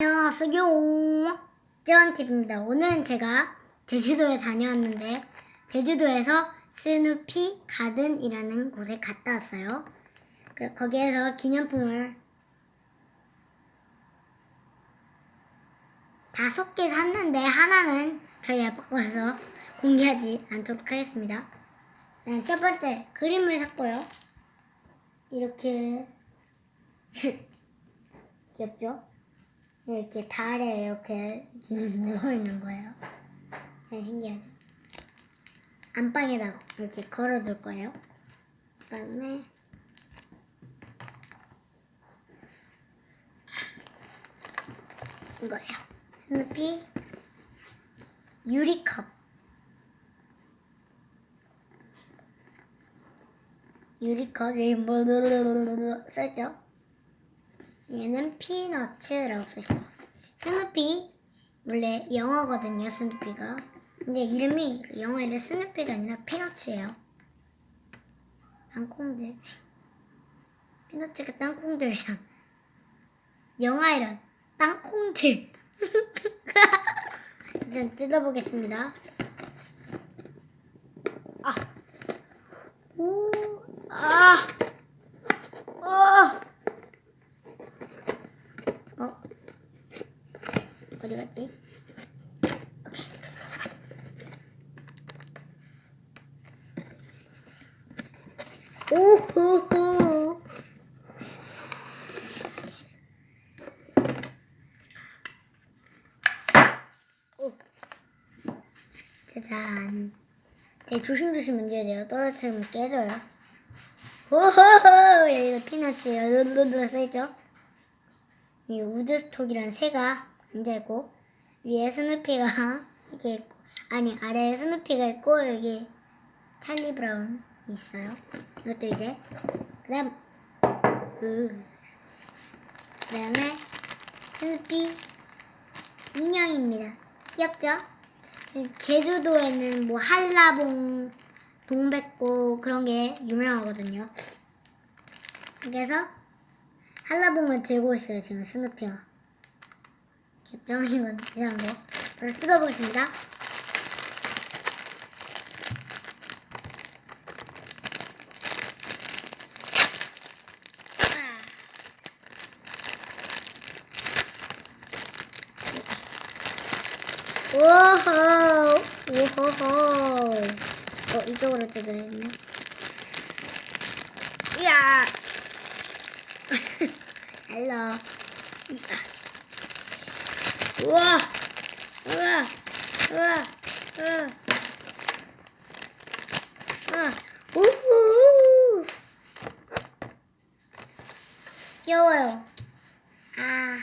안녕하세요. 쩌원팁입니다. 오늘은 제가 제주도에 다녀왔는데 제주도에서 스누피 가든이라는 곳에 갔다 왔어요. 거기에서 기념품을 다섯 개 샀는데 하나는 저희 아빠 거여서 공개하지 않도록 하겠습니다. 네, 첫 번째 그림을 샀고요. 이렇게 귀엽죠? 이렇게 달에 이렇게 누워 있는 거예요. 참 신기하죠? 안방에다가 이렇게 걸어둘 거예요. 그다음에 이거예요. 스누피 유리컵. 유리컵 여기 뭐 써있죠? 얘는 피너츠라고 써있어요. 스누피 원래 영어거든요. 스누피가. 근데 이름이 그 영어 이름 스누피가 아니라 피너츠예요. 땅콩들. 피너츠가 땅콩들이잖아. 영어 이름 땅콩들. 일단 뜯어보겠습니다. 아. 오. 아. 어. 어? 어디 갔지? 오호호. 오. 짜잔. 되게 조심조심 만져야 돼요. 떨어뜨리면 깨져요. 호호호. 여기가 피너츠예요. 룰루루 써있죠? 이 우드스톡이란 새가 앉아있고 위에 스누피가 이렇게 있고 아니 아래에 스누피가 있고 여기 찰리 브라운 있어요. 이것도 이제 그다음 그 그다음에 스누피 인형입니다. 귀엽죠? 제주도에는 뭐 한라봉, 동백꽃 그런 게 유명하거든요. 그래서 한라봉을 들고 있어요 지금 스누피가 개병인 건 이상한 거 바로 뜯어보겠습니다. 오호 오호호. 어 이쪽으로 뜯어야겠네. 이야 헬로. 우와, 우와, 우와, 우와, 우와, 우후. 귀여워요. 아,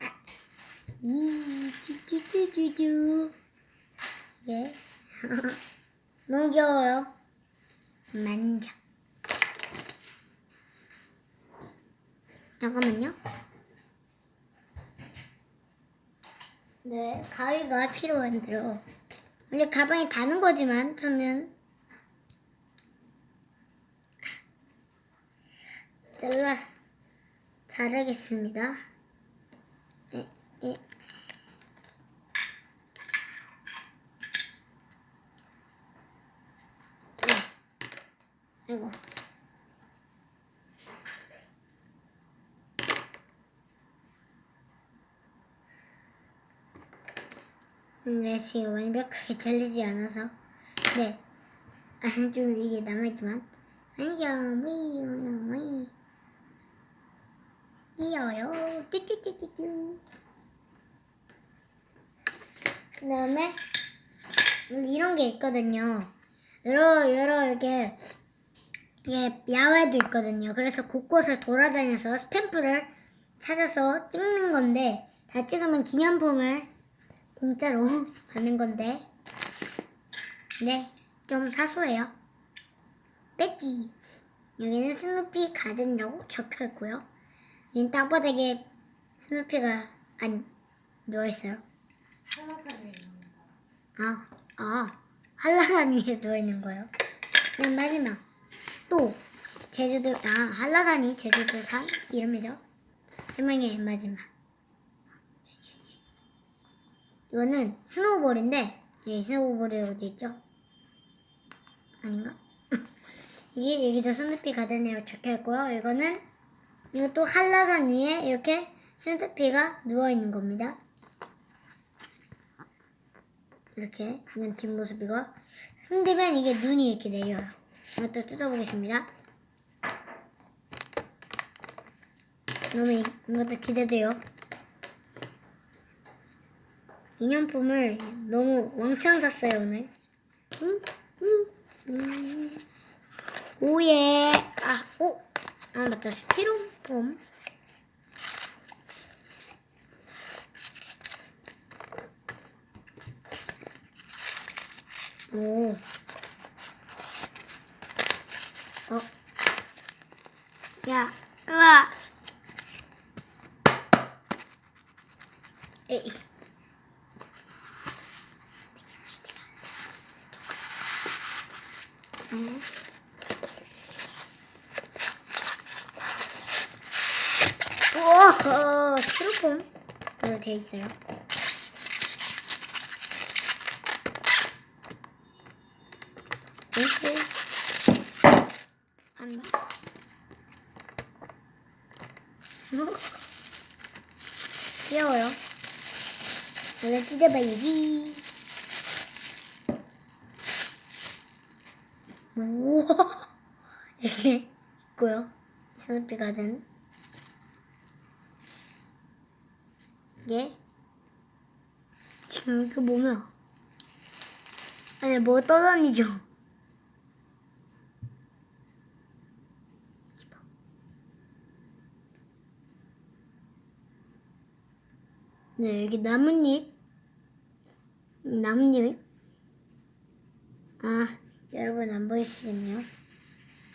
아. 이, 쭈쭈쭈쭈쭈. 예. 너무 귀여워요. 만져. 잠깐만요. 네, 가위가 필요한데요. 원래 가방에 다는 거지만 저는 잘라 자르겠습니다. 에, 에. 아이고. 네, 지금 완벽하게 잘리지 않아서. 네. 아, 좀 이게 남아있지만. 안녕, 위, 위, 위. 뛰어요. 뚜뚜뚜뚜뚜. 그 다음에, 이런 게 있거든요. 여러, 여러, 이렇게, 이게 야외도 있거든요. 그래서 곳곳을 돌아다녀서 스탬프를 찾아서 찍는 건데, 다 찍으면 기념품을 공짜로 받는 건데 네, 좀 사소해요. 배지 여기는 스누피 가든이라고 적혀 있고요. 여긴 땅바닥에 스누피가 안 누워있어요. 아, 아, 한라산 위에 누워있는 거예요. 맨 마지막 또 제주도 아 한라산이 제주도산 이름이죠. 해명의 마지막 이거는 스노우볼인데 예, 스노우볼이 어디 있죠? 아닌가? 이게 여기도 스누피 가든이라고 적혀 있고요. 이거는 이것도 한라산 위에 이렇게 스누피가 누워 있는 겁니다. 이렇게 이건 뒷모습이고 흔들면 이게 눈이 이렇게 내려요. 이것도 뜯어보겠습니다. 너무 이, 이것도 기대돼요. 기념품을 너무 왕창 샀어요 오늘. 음, 음, 음. 오예. 아, 오. 아 맞다 스티로폼. 오. 어. 야, 으아. 에이. 음. 우와, 스티로폼으로 되어 있어요. 이렇게 안 봐. 귀여워요. 원래 뜯어봐야지. 우와. 이렇게 있고요. 스누피 가든. 예. 지금 이거 보면 안에 뭐 떠다니죠? 네, 여기 나뭇잎. 나뭇잎. 아, 여러분 안 보이시겠네요?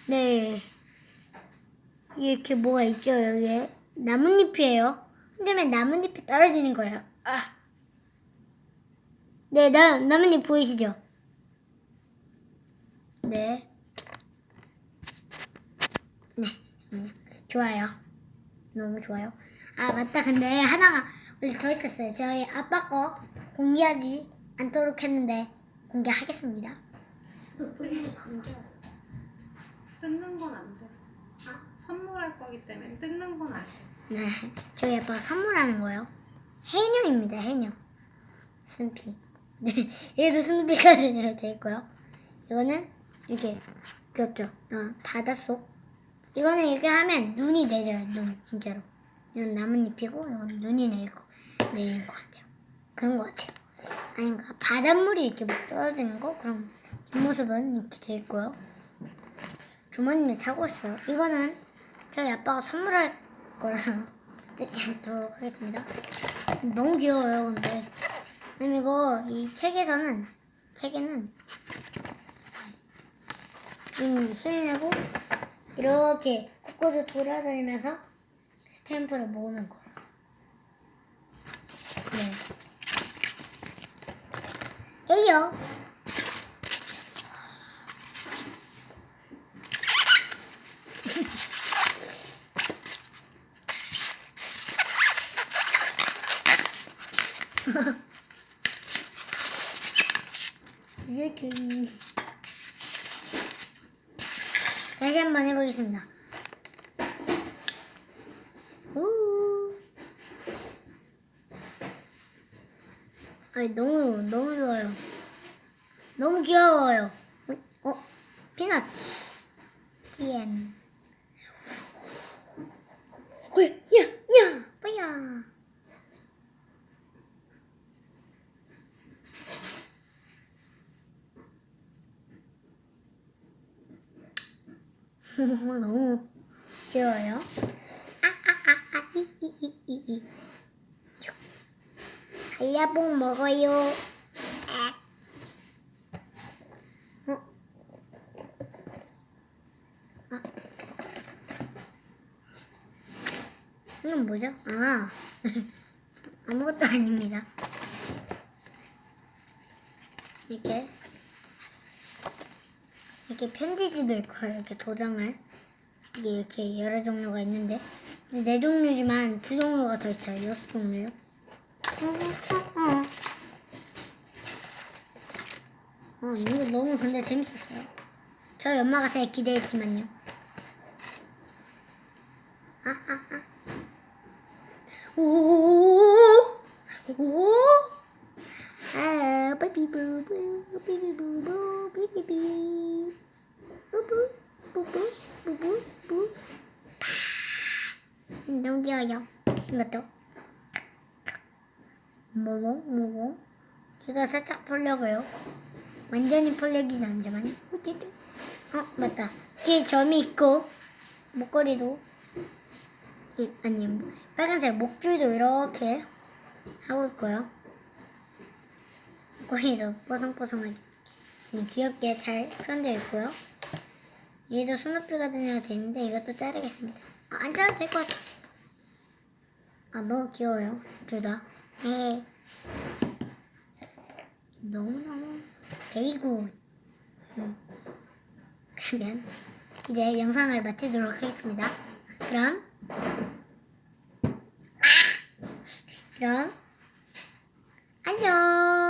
네. 이렇게 뭐가 있죠, 여기에? 나뭇잎이에요. 흔들면 나뭇잎이 떨어지는 거예요. 아. 네, 나, 나뭇잎 보이시죠? 네. 네. 좋아요. 너무 좋아요. 아, 맞다. 근데 하나가 원래 더 있었어요. 저희 아빠 거 공개하지 않도록 했는데 공개하겠습니다. 뜯는 건 안 돼. 선물할 거기 때문에 뜯는 건 안 돼. 네, 저희 아빠가 선물하는 거예요. 해녀입니다, 해녀. 스누피. 네, 얘도 스누피가 되어 있고요. 이거는 이렇게 귀엽죠? 어, 바닷속. 이거는 이렇게 하면 눈이 내려요, 눈, 진짜로. 이건 나뭇잎이고, 이건 눈이 내리고, 내리는 것 같아요. 그런 것 같아요. 아닌가? 바닷물이 이렇게 막 떨어지는 거? 그럼 뒷모습은 이렇게 돼 있고요. 주머니에 차고 있어요. 이거는 저희 아빠가 선물할 거라서 뜯지 않도록 하겠습니다. 너무 귀여워요, 근데. 이거 이 책에서는 책에는 이 실내고 이렇게 곳곳을 돌아다니면서 스탬프를 모으는 거예요. 네. 에요. 이렇게 다시 한번 해보겠습니다. 우. 아니 너무 너무 좋아요. 너무 귀여워요. 어, 어 피넛. 어, 야, 야, 뭐야? 너무 귀여워요. 아, 아, 아, 아, 이, 이, 이, 이, 이. 달걀봉 먹어요. 아. 어? 아. 이건 뭐죠? 아. 아무것도 아닙니다. 이렇게. 이렇게 편지지도 있고 이렇게 도장을 이게 이렇게 여러 종류가 있는데 네 종류지만 두 종류가 더 있어요. 여섯 종류요. 어, 이거 너무 근데 재밌었어요. 저희 엄마가 제일 기대했지만요. 아, 아, 아. 오, 오, 아, 삐비부부, 삐비부부, 삐비비. 부부, 부부, 부부, 부. 귀여워요. 이것도. 뭐뭐, 뭐뭐. 이거 살짝 보려고요. 완전히 아니지만 어쨌든. 어 맞다. 뒤에 점이 있고 목걸이도. 이, 아니 뭐, 빨간색 목줄도 이렇게 하고 있고요. 목걸이도 뽀송뽀송하게. 이 귀엽게 잘 표현되어 있고요. 얘도 되냐고 되어 있는데 이것도 자르겠습니다. 아, 안 자르도 될 것 같아 아 너무 귀여워요. 둘 다. 네. 너무너무 베이굿 음. 그러면 이제 영상을 마치도록 하겠습니다. 그럼. 그럼. 안녕